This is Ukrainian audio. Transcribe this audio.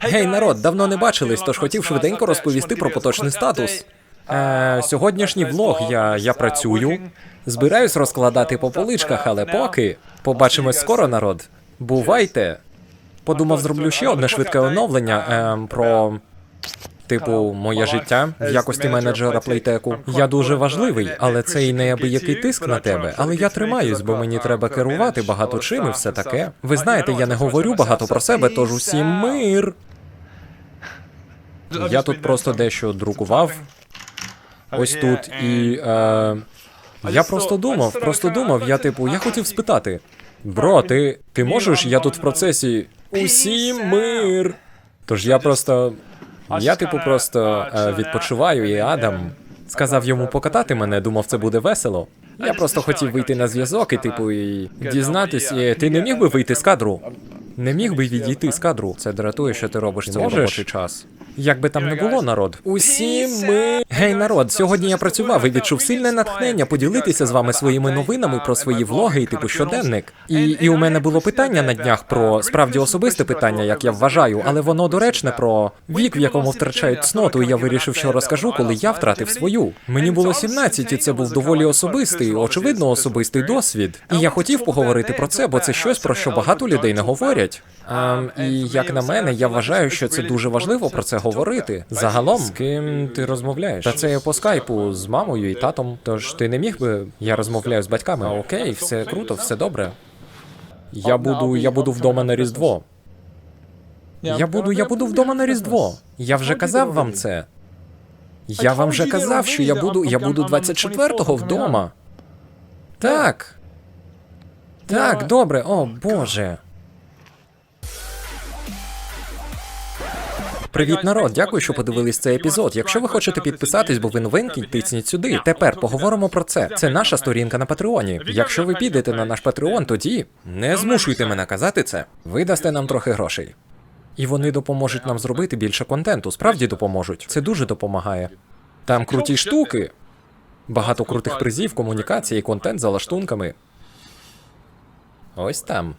Гей, народ, давно не бачились, тож хотів швиденько розповісти про поточний статус. Е, сьогоднішній влог я, я працюю. Збираюсь розкладати по поличках, але поки побачимось скоро, народ. Бувайте. Подумав, зроблю ще одне швидке оновлення ем, про. Типу, моє життя в якості менеджера плейтеку. Я дуже важливий, але це і неабиякий тиск на тебе. Але я тримаюсь, бо мені треба керувати багато чим і все таке. Ви знаєте, я не говорю багато про себе, тож усім мир. Я тут просто дещо друкував. Ось тут і. Е, я просто думав, просто думав, я типу, я хотів спитати. Бро, ти, ти можеш? Я тут в процесі. Усім мир. Тож я просто. Я, типу, просто е, відпочиваю, і Адам сказав йому покатати мене, думав, це буде весело. Я просто хотів вийти на зв'язок і, типу, і дізнатись, і ти не міг би вийти з кадру? Не міг би відійти з кадру. Це дратує, що ти робиш це у робочий час. Як би там не було, народ. Усім ми. Гей, народ, сьогодні я працював і відчув сильне натхнення поділитися з вами своїми новинами про свої влоги і типу щоденник. І, і у мене було питання на днях про справді особисте питання, як я вважаю, але воно доречне про вік, в якому втрачають цноту. І я вирішив, що розкажу, коли я втратив свою. Мені було 17, і це був доволі особистий, очевидно, особистий досвід. І я хотів поговорити про це, бо це щось про що багато людей не говорять. Ем, і як на мене, я вважаю, що це дуже важливо про це говорити. Загалом, з ким ти розмовляєш? Та це я по скайпу з мамою і татом. Тож ти не міг би. Я розмовляю з батьками. А, окей, все круто, все добре. Я буду, я буду вдома на Різдво. Я буду, я буду вдома на Різдво. Я вже казав вам це. Я вам вже казав, що я буду, я буду 24-го вдома. Так. Так, добре, о Боже. Привіт, народ! Дякую, що подивились цей епізод. Якщо ви хочете підписатись, бо ви новенький, тисніть сюди. Тепер поговоримо про це. Це наша сторінка на Патреоні. Якщо ви підете на наш Патреон, тоді не змушуйте мене казати це. Ви дасте нам трохи грошей. І вони допоможуть нам зробити більше контенту. Справді допоможуть. Це дуже допомагає. Там круті штуки. Багато крутих призів, комунікації, контент за лаштунками. Ось там.